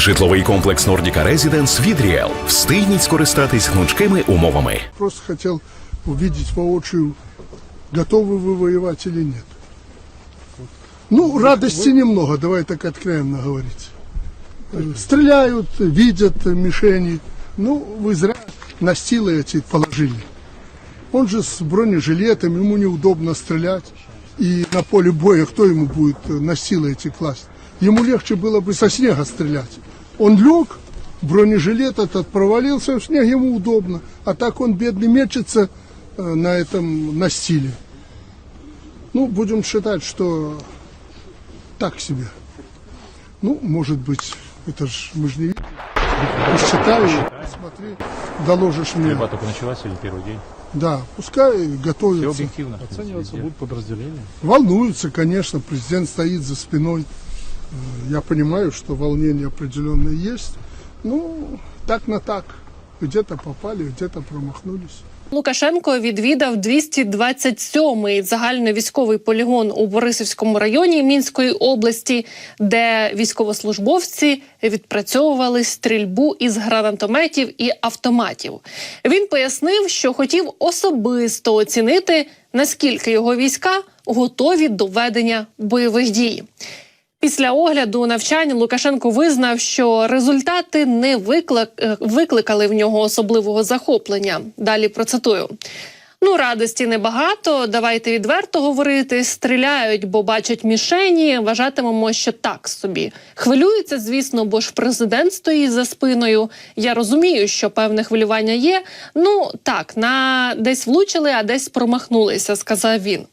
Житловий комплекс Nordica Residence від Ріел. Встигніть скористатись гнучкими умовами. Просто хотел увидеть воочию, готовы вы воевать или нет. Ну, радости немного, давай так откровенно говорить. Э, Стреляют, видят э, мишени. Ну, вы зря настилы эти положили. Он же с бронежилетом, ему неудобно стрелять. И на поле боя кто ему будет э, настилы эти класть? Ему легче было бы со снега стрелять. Он лег, бронежилет этот провалился в снег, ему удобно. А так он, бедный, мечется э, на этом настиле. Ну, будем считать, что так себе. Ну, может быть, это ж мы же не видим. Посчитай, посмотри, доложишь мне. Борьба только началась или первый день? Да, пускай Все готовятся. объективно. Оцениваться будут подразделения. Волнуются, конечно, президент стоит за спиной. Э, Я понимаю, что волнение определенное есть. Ну, так на так. Где-то попали, где-то промахнулись. Лукашенко відвідав 227-й загальновійськовий полігон у Борисівському районі Мінської області, де військовослужбовці відпрацьовували стрільбу із гранатометів і автоматів. Він пояснив, що хотів особисто оцінити, наскільки його війська готові до ведення бойових дій. Після огляду навчань Лукашенко визнав, що результати не виклик... е, викликали в нього особливого захоплення. Далі процитую. Ну, радості небагато. Давайте відверто говорити. Стріляють, бо бачать мішені. Вважатимемо, що так собі. Хвилюються, звісно, бо ж президент стоїть за спиною. Я розумію, що певне хвилювання є. Ну так, на десь влучили, а десь промахнулися, сказав він.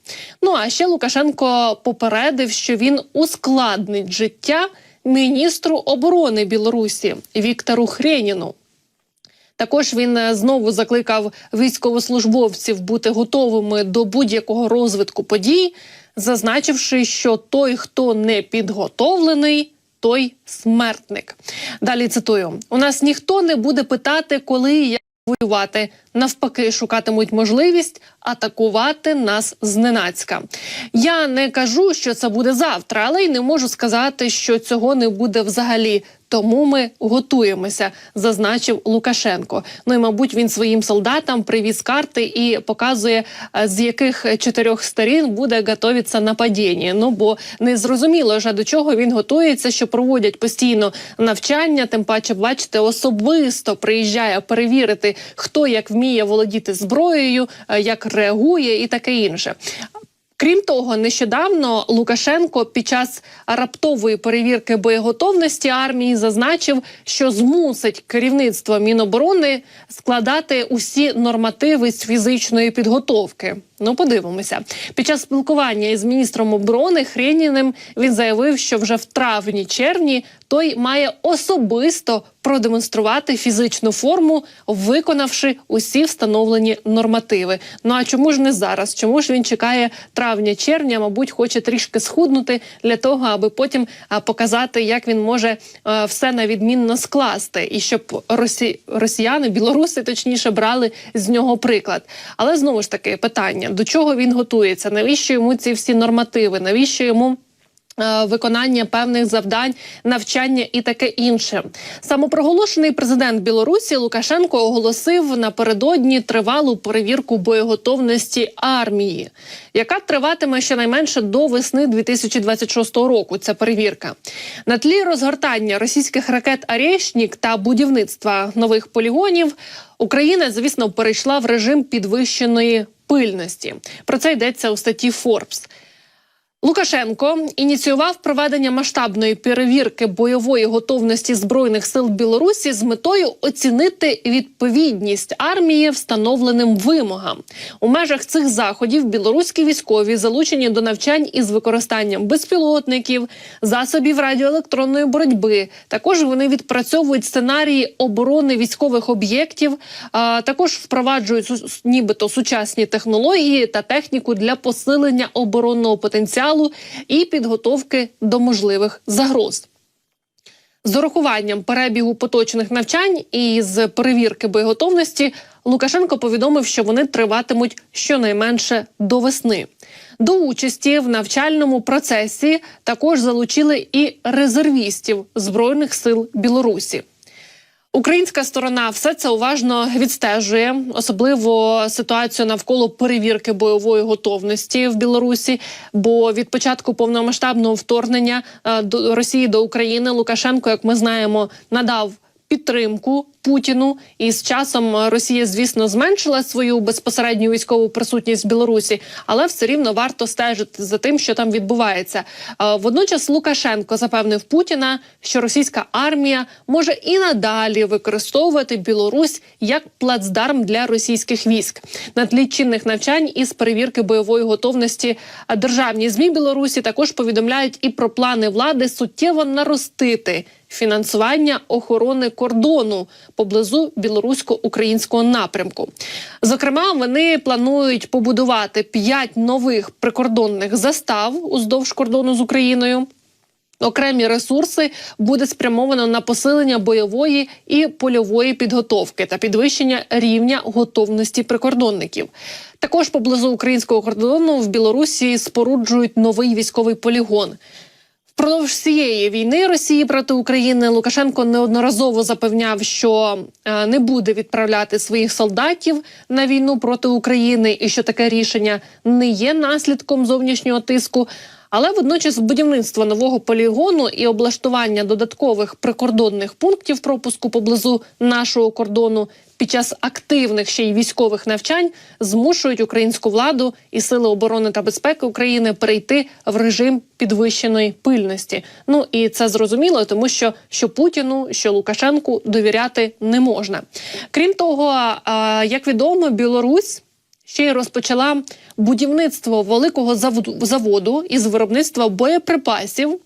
Ну а ще Лукашенко попередив, що він ускладнить життя міністру оборони Білорусі Віктору Хреніну. Також він е, знову закликав військовослужбовців бути готовими до будь-якого розвитку подій, зазначивши, що той, хто не підготовлений, той смертник. Далі цитую: у нас ніхто не буде питати, коли і як воювати. Навпаки, шукатимуть можливість атакувати нас зненацька. Я не кажу, що це буде завтра, але й не можу сказати, що цього не буде взагалі. Тому ми готуємося, зазначив Лукашенко. Ну і мабуть, він своїм солдатам привіз карти і показує, е, з яких чотирьох сторін буде готуватися нападіння. Ну бо не зрозуміло вже до чого він готується, що проводять постійно навчання. Тим паче, бачите, особисто приїжджає перевірити, хто як вміє володіти зброєю, е, як реагує і таке інше. Крім того, нещодавно Лукашенко під час раптової перевірки боєготовності армії зазначив, що змусить керівництво Міноборони складати усі нормативи з фізичної підготовки. Ну, подивимося. Під час спілкування із міністром оборони Хреніним він заявив, що вже в травні-червні той має особисто продемонструвати фізичну форму, виконавши усі встановлені нормативи. Ну а чому ж не зараз? Чому ж він чекає травня-червня? Мабуть, хоче трішки схуднути для того, аби потім показати, як він може все на відмінно скласти, і щоб росі... росіяни, білоруси точніше брали з нього приклад. Але знову ж таки питання: до чого він готується? Навіщо йому ці всі нормативи? Навіщо йому? е, Виконання певних завдань, навчання і таке інше. Самопроголошений президент Білорусі Лукашенко оголосив напередодні тривалу перевірку боєготовності армії, яка триватиме щонайменше до весни 2026 року. Ця перевірка на тлі розгортання російських ракет «Арєшнік» та будівництва нових полігонів. Україна, звісно, перейшла в режим підвищеної пильності. Про це йдеться у статті Forbes. Лукашенко ініціював проведення масштабної перевірки бойової готовності збройних сил Білорусі з метою оцінити відповідність армії встановленим вимогам. У межах цих заходів білоруські військові залучені до навчань із використанням безпілотників, засобів радіоелектронної боротьби. Також вони відпрацьовують сценарії оборони військових об'єктів, а також впроваджують нібито сучасні технології та техніку для посилення оборонного потенціалу і підготовки до можливих загроз. З урахуванням перебігу поточних навчань і з перевірки боєготовності Лукашенко повідомив, що вони триватимуть щонайменше до весни. До участі в навчальному процесі також залучили і резервістів збройних сил Білорусі. Українська сторона все це уважно відстежує, особливо ситуацію навколо перевірки бойової готовності в Білорусі. Бо від початку повномасштабного вторгнення е, до Росії до України Лукашенко, як ми знаємо, надав підтримку Путіну. І з часом Росія, звісно, зменшила свою безпосередню військову присутність в Білорусі, але все рівно варто стежити за тим, що там відбувається. Е, Водночас Лукашенко запевнив Путіна, що російська армія може і надалі використовувати Білорусь як плацдарм для російських військ на тлі чинних навчань із перевірки бойової готовності. А Державні змі Білорусі також повідомляють і про плани влади суттєво наростити фінансування охорони кордону поблизу білорусько-українського напрямку. Зокрема, вони планують побудувати п'ять нових прикордонних застав уздовж кордону з Україною. Окремі ресурси буде спрямовано на посилення бойової і польової підготовки та підвищення рівня готовності прикордонників. Також поблизу українського кордону в Білорусі споруджують новий військовий полігон. Впродовж цієї війни Росії проти України Лукашенко неодноразово запевняв, що е, не буде відправляти своїх солдатів на війну проти України, і що таке рішення не є наслідком зовнішнього тиску. Але водночас будівництво нового полігону і облаштування додаткових прикордонних пунктів пропуску поблизу нашого кордону під час активних ще й військових навчань змушують українську владу і сили оборони та безпеки України перейти в режим підвищеної пильності. Ну і це зрозуміло, тому що що Путіну, що Лукашенку довіряти не можна. Крім того, як відомо, Білорусь ще й розпочала будівництво великого заводу, із виробництва боєприпасів.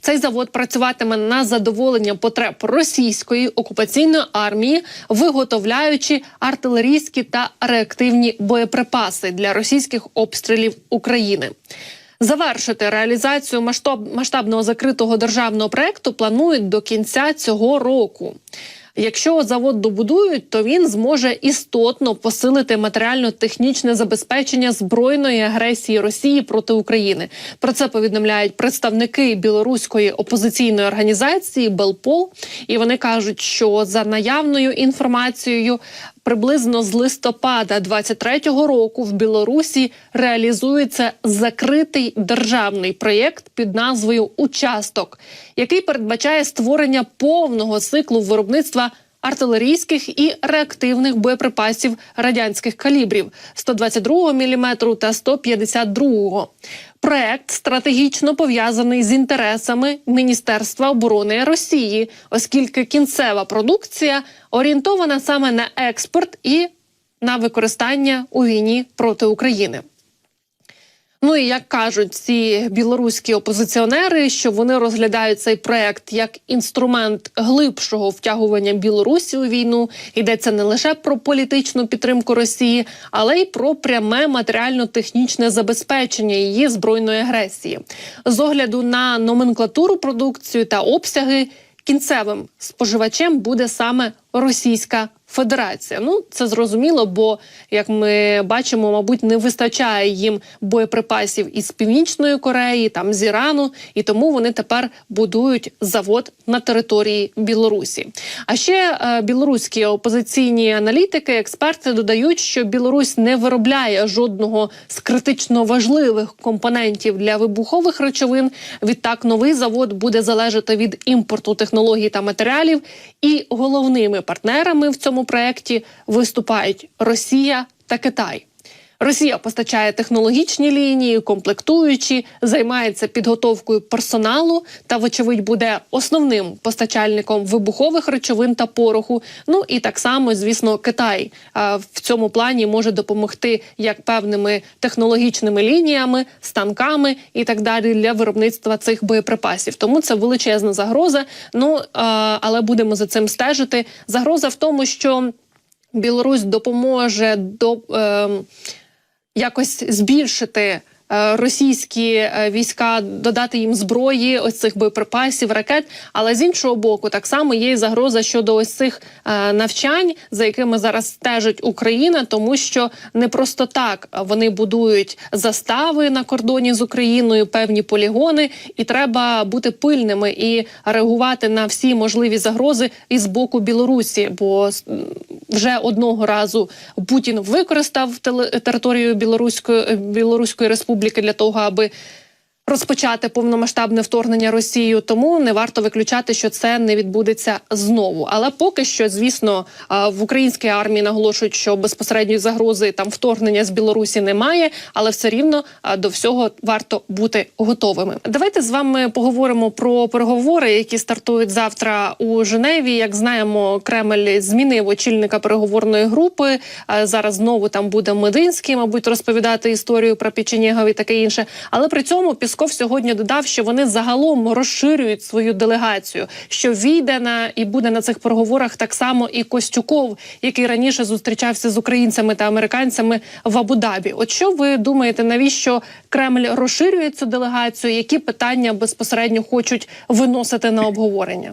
Цей завод працюватиме на задоволення потреб російської окупаційної армії, виготовляючи артилерійські та реактивні боєприпаси для російських обстрілів України. Завершити реалізацію масштаб, масштабного закритого державного проекту планують до кінця цього року. Якщо завод добудують, то він зможе істотно посилити матеріально-технічне забезпечення збройної агресії Росії проти України. Про це повідомляють представники білоруської опозиційної організації Белпол. І вони кажуть, що за наявною інформацією. Приблизно з листопада 23-го року в Білорусі реалізується закритий державний проєкт під назвою Участок, який передбачає створення повного циклу виробництва артилерійських і реактивних боєприпасів радянських калібрів 122 мм та 152. Проект стратегічно пов'язаний з інтересами Міністерства оборони Росії, оскільки кінцева продукція орієнтована саме на експорт і на використання у війні проти України. Ну і як кажуть ці білоруські опозиціонери, що вони розглядають цей проект як інструмент глибшого втягування Білорусі у війну. Йдеться не лише про політичну підтримку Росії, але й про пряме матеріально-технічне забезпечення її збройної агресії. З огляду на номенклатуру продукцію та обсяги. Кінцевим споживачем буде саме Російська Федерація. Ну це зрозуміло, бо як ми бачимо, мабуть, не вистачає їм боєприпасів із північної Кореї, там з Ірану, і тому вони тепер будують завод на території Білорусі. А ще е, білоруські опозиційні аналітики, експерти додають, що Білорусь не виробляє жодного з критично важливих компонентів для вибухових речовин. Відтак, новий завод буде залежати від імпорту технологій та матеріалів, і головними партнерами в цьому проєкті виступають Росія та Китай. Росія постачає технологічні лінії, комплектуючі, займається підготовкою персоналу та, вочевидь, буде основним постачальником вибухових речовин та пороху. Ну і так само, звісно, Китай в цьому плані може допомогти як певними технологічними лініями, станками і так далі для виробництва цих боєприпасів. Тому це величезна загроза. Ну але будемо за цим стежити. Загроза в тому, що Білорусь допоможе до. Е, якось збільшити російські е, війська, додати їм зброї, ось цих боєприпасів, ракет. Але з іншого боку, так само є і загроза щодо ось цих е, навчань, за якими зараз стежить Україна, тому що не просто так вони будують застави на кордоні з Україною, певні полігони, і треба бути пильними і реагувати на всі можливі загрози і з боку Білорусі, бо вже одного разу Путін використав територію Білоруської е, Білоруської республіки для того, аби розпочати повномасштабне вторгнення Росію, тому не варто виключати, що це не відбудеться знову. Але поки що, звісно, в українській армії наголошують, що безпосередньої загрози там вторгнення з Білорусі немає, але все рівно до всього варто бути готовими. Давайте з вами поговоримо про переговори, які стартують завтра у Женеві. Як знаємо, Кремль змінив очільника переговорної групи. Зараз знову там буде Мединський, мабуть, розповідати історію про Печенєгов і таке інше. Але при цьому Пісков сьогодні додав, що вони загалом розширюють свою делегацію, що війде на і буде на цих переговорах так само і Костюков, який раніше зустрічався з українцями та американцями в Абу-Дабі. От що ви думаєте, навіщо Кремль розширює цю делегацію? Які питання безпосередньо хочуть виносити на обговорення?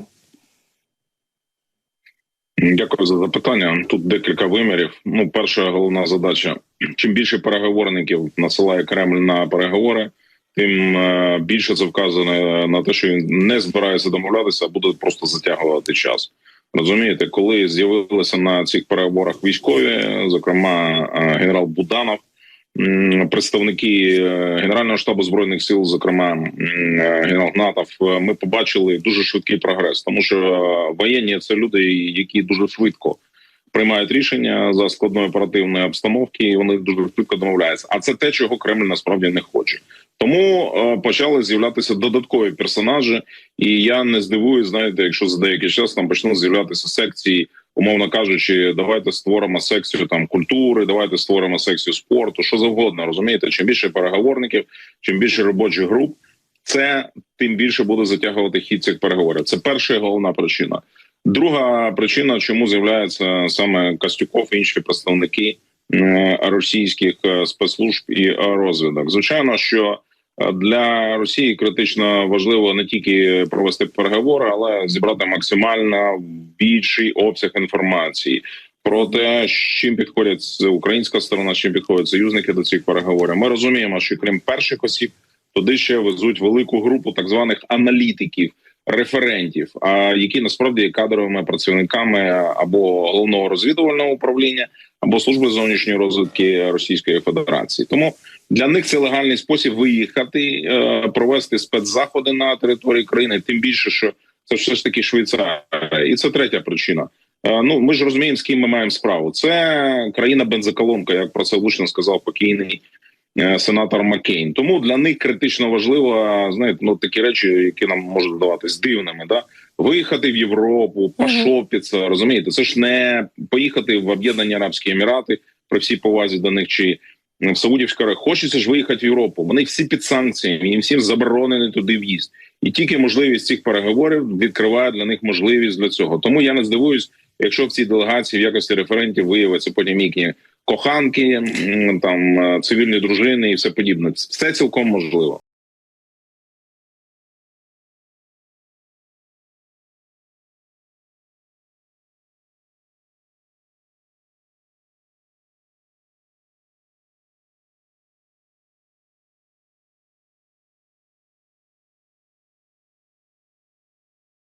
Дякую за запитання. Тут декілька вимірів. Ну, перша головна задача: чим більше переговорників насилає Кремль на переговори, тим е, більше це вказане на те, що він не збирається домовлятися, а буде просто затягувати час. Розумієте, коли з'явилися на цих переговорах військові, зокрема е, генерал Буданов, представники е, Генерального штабу збройних сил, зокрема генерал Гнатов, ми побачили дуже швидкий прогрес, тому що воєнні це люди, які дуже швидко приймають рішення за складної оперативної обстановки, і вони дуже швидко домовляються. А це те, чого Кремль насправді не хоче. Тому е, почали з'являтися додаткові персонажі, і я не здивуюсь, знаєте, якщо за деякий час там почнуть з'являтися секції, умовно кажучи, давайте створимо секцію там культури, давайте створимо секцію спорту, що завгодно. Розумієте, чим більше переговорників, чим більше робочих груп, це тим більше буде затягувати хід цих переговорів. Це перша і головна причина. Друга причина, чому з'являється саме Костюков і інші представники е, російських е, спецслужб і розвідок. Звичайно, що е, для Росії критично важливо не тільки провести переговори, але зібрати максимально більший обсяг інформації про те, з чим підходять українська сторона, з чим підходять союзники до цих переговорів. Ми розуміємо, що крім перших осіб, туди ще везуть велику групу так званих аналітиків. Референтів, а які насправді є кадровими працівниками або головного розвідувального управління, або служби зовнішньої розвідки Російської Федерації. Тому для них це легальний спосіб виїхати, е, провести спецзаходи на території країни. Тим більше, що це все ж таки Швейцарія, і це третя причина. Е, Ну ми ж розуміємо, з ким ми маємо справу. Це країна бензоколонка, як про це влучно сказав покійний е, сенатор Маккейн. Тому для них критично важливо знаєте, ну такі речі, які нам можуть здаватись дивними, да виїхати в Європу, пошопіться, розумієте, це ж не поїхати в Об'єднані Арабські Емірати при всій повазі до них чи в Саудівську Аравію. Хочеться ж виїхати в Європу. Вони всі під санкціями, їм всім заборонений туди в'їзд, і тільки можливість цих переговорів відкриває для них можливість для цього. Тому я не здивуюсь, якщо в цій делегації в якості референтів виявиться потім їхні коханки, там е, цивільні дружини і все подібне. Все цілком можливо.